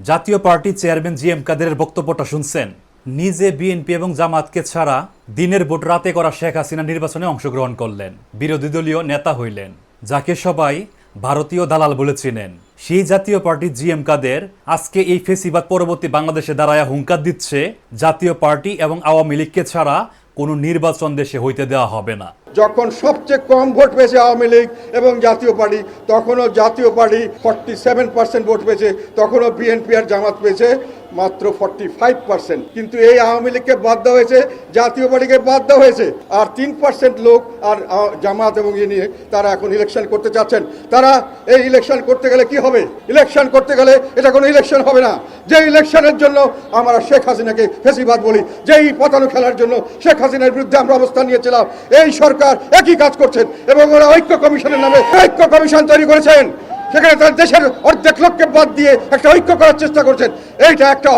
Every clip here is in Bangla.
জাতীয় পার্টি চেয়ারম্যান জি এম কাদেরের বক্তব্যটা শুনছেন। নিজে বিএনপি এবং জামাতকে ছাড়া দিনের ভোট রাতে করা শেখ হাসিনা নির্বাচনে অংশগ্রহণ করলেন। বিরোধী দলীয় নেতা হইলেন, যাকে সবাই ভারতীয় দালাল বলে চিনেন। সেই জাতীয় পার্টি জি এম কাদের আজকে এই ফেসিবাদ পরবর্তী বাংলাদেশে দাঁড়ায় হুঙ্কার দিচ্ছে। জাতীয় পার্টি এবং আওয়ামী লীগকে ছাড়া কোনো নির্বাচন দেশে হইতে দেওয়া হবে না। যখন সবচেয়ে কম ভোট পেয়েছে আওয়ামী লীগ এবং জাতীয় পার্টি, তখনও Jatiya party forty seven percent vote পেয়েছে, তখনও বিএনপি আর জামাত পেয়েছে। মাত্র ফর্টি ফাইভ পার্সেন্ট কিন্তু এই আওয়ামী লীগকে বাদ দেওয়া হয়েছে, জাতীয় পার্টিকে বাদ দেওয়া হয়েছে। আর তিন পার্সেন্ট লোক আর জামাত এবং ইয়ে নিয়ে তারা এখন ইলেকশন করতে চাচ্ছেন। তারা এই ইলেকশন করতে গেলে কি হবে? ইলেকশন করতে গেলে এটা কোনো ইলেকশন হবে না। যে ইলেকশনের জন্য আমরা শেখ হাসিনাকে ফেসিবাদ বলি, যেই পতানো খেলার জন্য শেখ হাসিনার বিরুদ্ধে আমরা অবস্থান নিয়েছিলাম, এই সরকার একই কাজ করছেন এবং ওরা ঐক্য কমিশনের নামে ঐক্য কমিশন তৈরি করেছেন। সেখানে তার দেশের অর্ধেক লোককে বাদ দিয়ে একটা ঐক্য করার চেষ্টা করছেন। এইটা একটা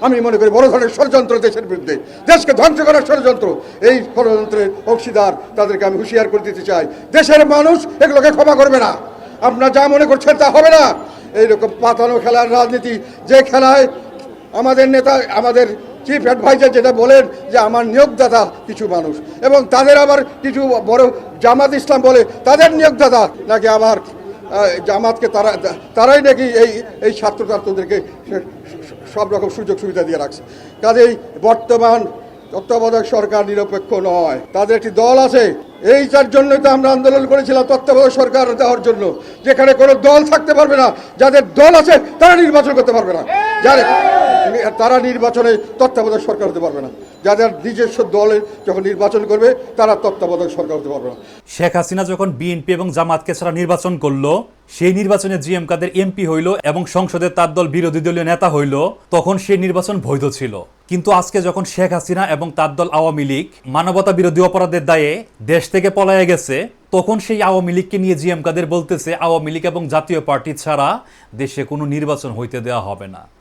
আমি মনে করি বড় ধরনের ষড়যন্ত্র দেশের বিরুদ্ধে। দেশকে ধ্বংস করার ষড়যন্ত্র। এই ষড়যন্ত্রের অংশীদার তাদেরকে আমি হুঁশিয়ার করে দিতে চাই। দেশের মানুষ এগুলোকে ক্ষমা করবে না। আপনারা যা মনে করছেন তা হবে না। এইরকম পাতানো খেলার রাজনীতি যে খেলায় আমাদের নেতা আমাদের চিফ অ্যাডভাইজার যেটা বলেন যে আমার নিয়োগদাতা কিছু মানুষ। এবং তাদের আবার কিছু বড় জামাত ইসলাম বলে তাদের নিয়োগদাতা নাকি আহ, জামাতকে তারা, তারাই নাকি এই এই ছাত্র ছাত্রদেরকে সব রকম সুযোগ সুবিধা দিয়ে রাখছে। কাজেই বর্তমান তত্ত্বাবধায়ক সরকার নিরপেক্ষ নয়। তাদের একটি দল আছে, এই তার জন্যই তো আমরা আন্দোলন করেছিলাম, তত্ত্বাবধায়ক সরকার দেওয়ার জন্য, যেখানে কোনো দল থাকতে পারবে না। যাদের দল আছে, তারা নির্বাচন করতে পারবে না। যারা তারা নির্বাচনে তত্ত্বাবধায়ক সরকার হতে পারবে না। যাদের নিজস্ব দলে যখন নির্বাচন করবে, তারা তত্ত্বাবধায়ক সরকার হতে পারবে না। শেখ হাসিনা যখন বিএনপি এবং জামাতকে ছাড়া নির্বাচন করল, সেই নির্বাচনে জি এম কাদের এমপি হইল এবং সংসদে তার দল বিরোধী দলীয় নেতা হইল, তখন সেই নির্বাচন বৈধ ছিল। কিন্তু আজকে যখন শেখ হাসিনা এবং তার দল আওয়ামী লীগ মানবতা বিরোধী অপরাধের দায়ে দেশ থেকে পলায়ে গেছে, তখন সেই আওয়ামী লীগকে নিয়ে জি এম কাদের বলতেছে, আওয়ামী লীগ এবং জাতীয় পার্টি ছাড়া দেশে কোনো নির্বাচন হইতে দেওয়া হবে না।